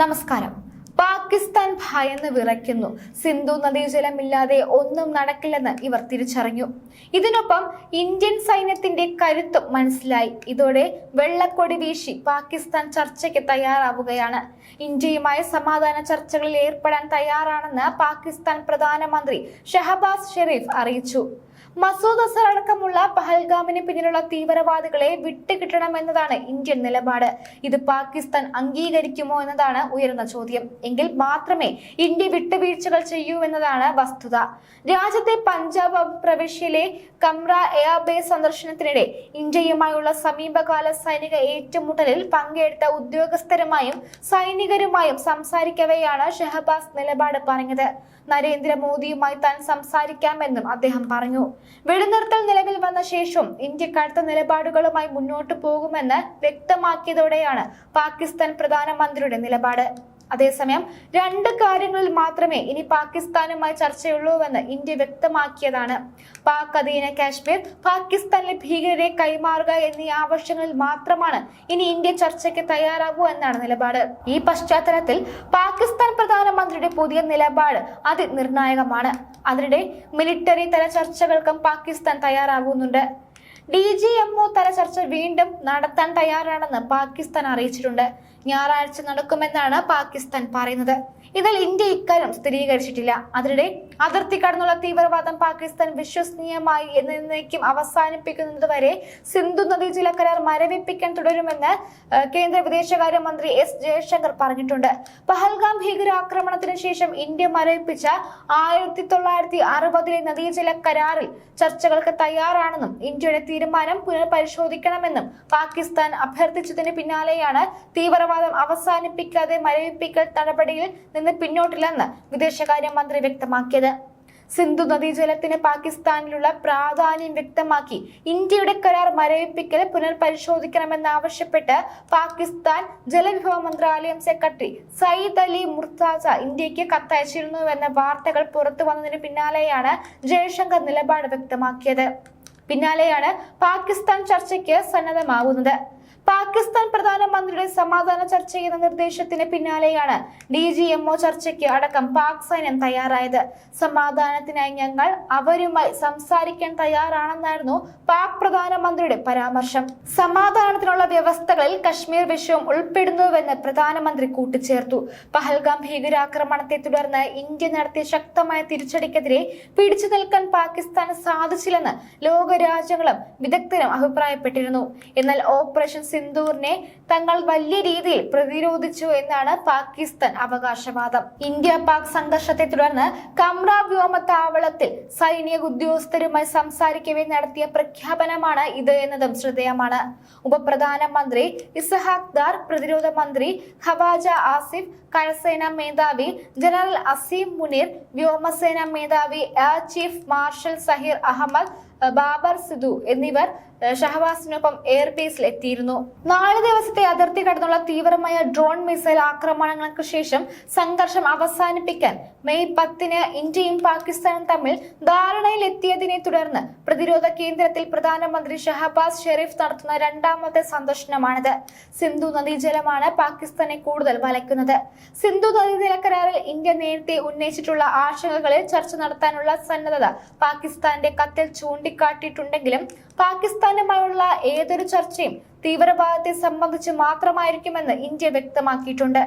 നമസ്കാരം. പാകിസ്ഥാൻ ഭയന്ന് വിറയ്ക്കുന്നു. സിന്ധു നദീജലമില്ലാതെ ഒന്നും നടക്കില്ലെന്ന് ഇവർ തിരിച്ചറിഞ്ഞു. ഇതിനൊപ്പം ഇന്ത്യൻ സൈന്യത്തിന്റെ കരുത്തും മനസ്സിലായി. ഇതോടെ വെള്ളക്കൊടി വീശി പാകിസ്ഥാൻ ചർച്ചയ്ക്ക് തയ്യാറാവുകയാണ്. ഇന്ത്യയുമായി സമാധാന ചർച്ചകളിൽ ഏർപ്പെടാൻ തയ്യാറാണെന്ന് പാകിസ്ഥാൻ പ്രധാനമന്ത്രി ഷഹബാസ് ഷെരീഫ് അറിയിച്ചു. മസൂദ് അസർ അടക്കമുള്ള പഹൽഗാമിന് പിന്നിലുള്ള തീവ്രവാദികളെ വിട്ടുകിട്ടണമെന്നതാണ് ഇന്ത്യൻ നിലപാട്. ഇത് പാകിസ്ഥാൻ അംഗീകരിക്കുമോ എന്നതാണ് ഉയർന്ന ചോദ്യം. എങ്കിൽ മാത്രമേ ഇന്ത്യ വിട്ടുവീഴ്ചകൾ ചെയ്യൂ എന്നതാണ് വസ്തുത. രാജ്യത്തെ പഞ്ചാബ് പ്രവിശ്യയിലെ കംറ എയർബേസ് സന്ദർശനത്തിനിടെ ഇന്ത്യയുമായുള്ള സമീപകാല സൈനിക ഏറ്റുമുട്ടലിൽ പങ്കെടുത്ത ഉദ്യോഗസ്ഥരുമായും സൈനികരുമായും സംസാരിക്കവെയാണ് ഷെഹബാസ് നിലപാട് പറഞ്ഞത്. നരേന്ദ്രമോദിയുമായി താൻ സംസാരിക്കാമെന്നും അദ്ദേഹം പറഞ്ഞു. വെടിനിർത്തൽ നിലവിൽ വന്ന ശേഷം ഇന്ത്യ കടുത്ത നിലപാടുകളുമായി മുന്നോട്ടു പോകുമെന്ന് വ്യക്തമാക്കിയതോടെയാണ് പാകിസ്ഥാൻ പ്രധാനമന്ത്രിയുടെ നിലപാട്. അതേസമയം രണ്ട് കാര്യങ്ങളിൽ മാത്രമേ ഇനി പാകിസ്ഥാനുമായി ചർച്ചയുള്ളൂവെന്ന് ഇന്ത്യ വ്യക്തമാക്കിയതാണ്. പാക് അധീന കാശ്മീർ പാകിസ്ഥാനിലെ ഭീകരരെ കൈമാറുക എന്നീ ആവശ്യങ്ങളിൽ മാത്രമാണ് ഇനി ഇന്ത്യ ചർച്ചയ്ക്ക് തയ്യാറാകൂ എന്നാണ് നിലപാട്. ഈ പശ്ചാത്തലത്തിൽ പാകിസ്ഥാൻ പ്രധാനമന്ത്രിയുടെ പുതിയ നിലപാട് അതിനിർണായകമാണ്. അതിനിടെ മിലിറ്ററി തല ചർച്ചകൾക്കും പാകിസ്ഥാൻ തയ്യാറാകുന്നുണ്ട് ഡി ജി എം ഒ തല ചർച്ച വീണ്ടും നടത്താൻ തയ്യാറാണെന്ന് പാകിസ്ഥാൻ അറിയിച്ചിട്ടുണ്ട്. ഞായറാഴ്ച നടക്കുമെന്നാണ് പാകിസ്ഥാൻ പറയുന്നത്. ഇതിൽ ഇന്ത്യ ഇക്കാര്യം സ്ഥിരീകരിച്ചിട്ടില്ല. അതിനിടെ അതിർത്തി കടന്നുള്ള തീവ്രവാദം പാകിസ്ഥാൻ വിശ്വസനീയമായി എന്നേക്കും അവസാനിപ്പിക്കുന്നതുവരെ സിന്ധു നദീജല കരാർ മരവിപ്പിക്കാൻ തുടരുമെന്ന് കേന്ദ്ര വിദേശകാര്യ മന്ത്രി എസ് ജയശങ്കർ പറഞ്ഞിട്ടുണ്ട്. പഹൽഗാം ഭീകരാക്രമണത്തിന് ശേഷം ഇന്ത്യ മരവിപ്പിച്ച ആയിരത്തി തൊള്ളായിരത്തി അറുപതിലെ നദീജല കരാറിൽ ചർച്ചകൾക്ക് തയ്യാറാണെന്നും ഇന്ത്യയുടെ തീരുമാനം പുനഃപരിശോധിക്കണമെന്നും പാകിസ്ഥാൻ അഭ്യർത്ഥിച്ചതിന് പിന്നാലെയാണ് തീവ്രവാദം അവസാനിപ്പിക്കാതെ മരവിപ്പിക്കൽ നടപടിയിൽ നിന്ന് പിന്നോട്ടില്ലെന്ന് വിദേശകാര്യ മന്ത്രി വ്യക്തമാക്കിയത്. സിന്ധു നദീജലത്തിന് പാകിസ്ഥാനിലുള്ള പ്രാധാന്യം വ്യക്തമാക്കി ഇന്ത്യയുടെ കരാർ മരവിപ്പിക്കൽ പുനർപരിശോധിക്കണമെന്നാവശ്യപ്പെട്ട് പാകിസ്ഥാൻ ജലവിഭവ മന്ത്രാലയം സെക്രട്ടറി സയ്യിദ് അലി മുർത്താസ ഇന്ത്യയ്ക്ക് കത്തയച്ചിരുന്നുവെന്ന വാർത്തകൾ പുറത്തു വന്നതിന് പിന്നാലെയാണ് ജയശങ്കർ നിലപാട് വ്യക്തമാക്കിയത്. പിന്നാലെയാണ് പാകിസ്ഥാൻ ചർച്ചയ്ക്ക് സന്നദ്ധമാകുന്നത് പാകിസ്ഥാൻ പ്രധാനമന്ത്രിയുടെ സമാധാന ചർച്ച എന്ന നിർദ്ദേശത്തിന് പിന്നാലെയാണ് ഡി ജി എം ഒ ചർച്ചയ്ക്ക് അടക്കം പാക് സൈന്യം തയ്യാറായത്. സമാധാനത്തിനായി ഞങ്ങൾ അവരുമായി സംസാരിക്കാൻ തയ്യാറാണെന്നായിരുന്നു പാക് പ്രധാനമന്ത്രിയുടെ പരാമർശം. സമാധാനത്തിനുള്ള വ്യവസ്ഥകളിൽ കശ്മീർ വിഷയം ഉൾപ്പെടുന്നുവെന്ന് പ്രധാനമന്ത്രി കൂട്ടിച്ചേർത്തു. പഹൽഗാം ഭീകരാക്രമണത്തെ തുടർന്ന് ഇന്ത്യ നടത്തിയ ശക്തമായ തിരിച്ചടിക്കെതിരെ പിടിച്ചു നിൽക്കാൻ പാകിസ്ഥാന് സാധിച്ചില്ലെന്ന് ലോകരാജ്യങ്ങളും വിദഗ്ധരും അഭിപ്രായപ്പെട്ടിരുന്നു. എന്നാൽ ഓപ്പറേഷൻ സിന്ദൂറിനെ തങ്ങൾ വലിയ രീതിയിൽ പ്രതിരോധിച്ചു എന്നാണ് പാകിസ്ഥാൻ അവകാശവാദം. ഇന്ത്യ പാക് സംഘർഷത്തെ തുടർന്ന് കമ്ര വ്യോമത്താവളത്തിൽ സൈനിക ഉദ്യോഗസ്ഥരുമായി സംസാരിക്കവേ നടത്തിയ പ്രഖ്യാപനമാണ് ഇത് എന്നതും ശ്രദ്ധേയമാണ്. ഉപപ്രധാനമന്ത്രി ഇസഹാഖ് ദാർ പ്രതിരോധ മന്ത്രി ഖവാജ ആസിഫ് കരസേനാ മേധാവി ജനറൽ അസീം മുനീർ വ്യോമസേനാ മേധാവി air chief marshal Zaheer Ahmed Babar Sidhu എന്നിവർ ഷഹബാസിനൊപ്പം എയർബേസിൽ എത്തിയിരുന്നു നാല് ദിവസത്തെ അതിർത്തി കടന്നുള്ള തീവ്രമായ ഡ്രോൺ മിസൈൽ ആക്രമണങ്ങൾക്ക് ശേഷം സംഘർഷം അവസാനിപ്പിക്കാൻ മെയ് പത്തിന് ഇന്ത്യയും പാകിസ്ഥാനും തമ്മിൽ ധാരണയിൽ എത്തിയതിനെ തുടർന്ന് പ്രതിരോധ കേന്ദ്രത്തിൽ പ്രധാനമന്ത്രി ഷഹബാസ് ഷെരീഫ് നടത്തുന്ന രണ്ടാമത്തെ സന്ദർശനമാണിത്. സിന്ധു നദീജലമാണ് പാകിസ്ഥാനെ കൂടുതൽ വലയ്ക്കുന്നത്. സിന്ധു നദീജല കരാറിൽ ഇന്ത്യ നേരത്തെ ഉന്നയിച്ചിട്ടുള്ള ആശങ്കകളിൽ ചർച്ച നടത്താനുള്ള സന്നദ്ധത പാകിസ്ഥാന്റെ കത്തിൽ ചൂണ്ടിക്കാട്ടിയിട്ടുണ്ടെങ്കിലും പാകിസ്ഥാനുമായുള്ള ഏതൊരു ചർച്ചയും തീവ്രവാദത്തെ സംബന്ധിച്ച് മാത്രമായിരിക്കുമെന്ന് ഇന്ത്യ വ്യക്തമാക്കിയിട്ടുണ്ട്.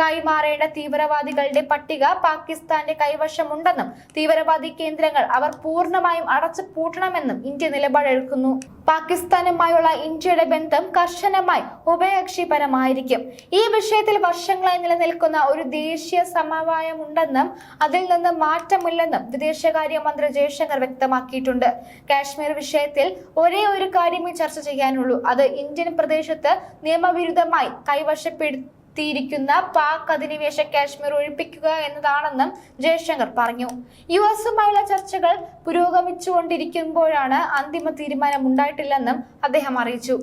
കൈമാറേണ്ട തീവ്രവാദികളുടെ പട്ടിക പാകിസ്ഥാന്റെ കൈവശമുണ്ടെന്നും തീവ്രവാദി കേന്ദ്രങ്ങൾ അവർ പൂർണമായും അടച്ചു പൂട്ടണമെന്നും ഇന്ത്യ നിലപാടെടുക്കുന്നു. പാകിസ്ഥാനുമായുള്ള ഇന്ത്യയുടെ ബന്ധം കർശനമായി ഉഭയകക്ഷിപരമായിരിക്കും. ഈ വിഷയത്തിൽ വർഷങ്ങളായി നിലനിൽക്കുന്ന ഒരു ദേശീയ സമവായമുണ്ടെന്നും അതിൽ നിന്ന് മാറ്റമില്ലെന്നും വിദേശകാര്യ മന്ത്രി ജയശങ്കർ വ്യക്തമാക്കിയിട്ടുണ്ട്. കാശ്മീർ വിഷയത്തിൽ ഒരേ ഒരു കാര്യമേ ചർച്ച ചെയ്യാനുള്ളൂ. അത് ഇന്ത്യൻ പ്രദേശത്ത് നിയമവിരുദ്ധമായി കൈവശപ്പെടുത്തി ത്തിയിരിക്കുന്ന പാക് അധിനിവേശ കാശ്മീർ ഒഴിപ്പിക്കുക എന്നതാണെന്നും ജയശങ്കർ പറഞ്ഞു. യു എസുമായുള്ള ചർച്ചകൾ പുരോഗമിച്ചുകൊണ്ടിരിക്കുമ്പോഴാണ് അന്തിമ തീരുമാനം ഉണ്ടായിട്ടില്ലെന്നും അദ്ദേഹം അറിയിച്ചു.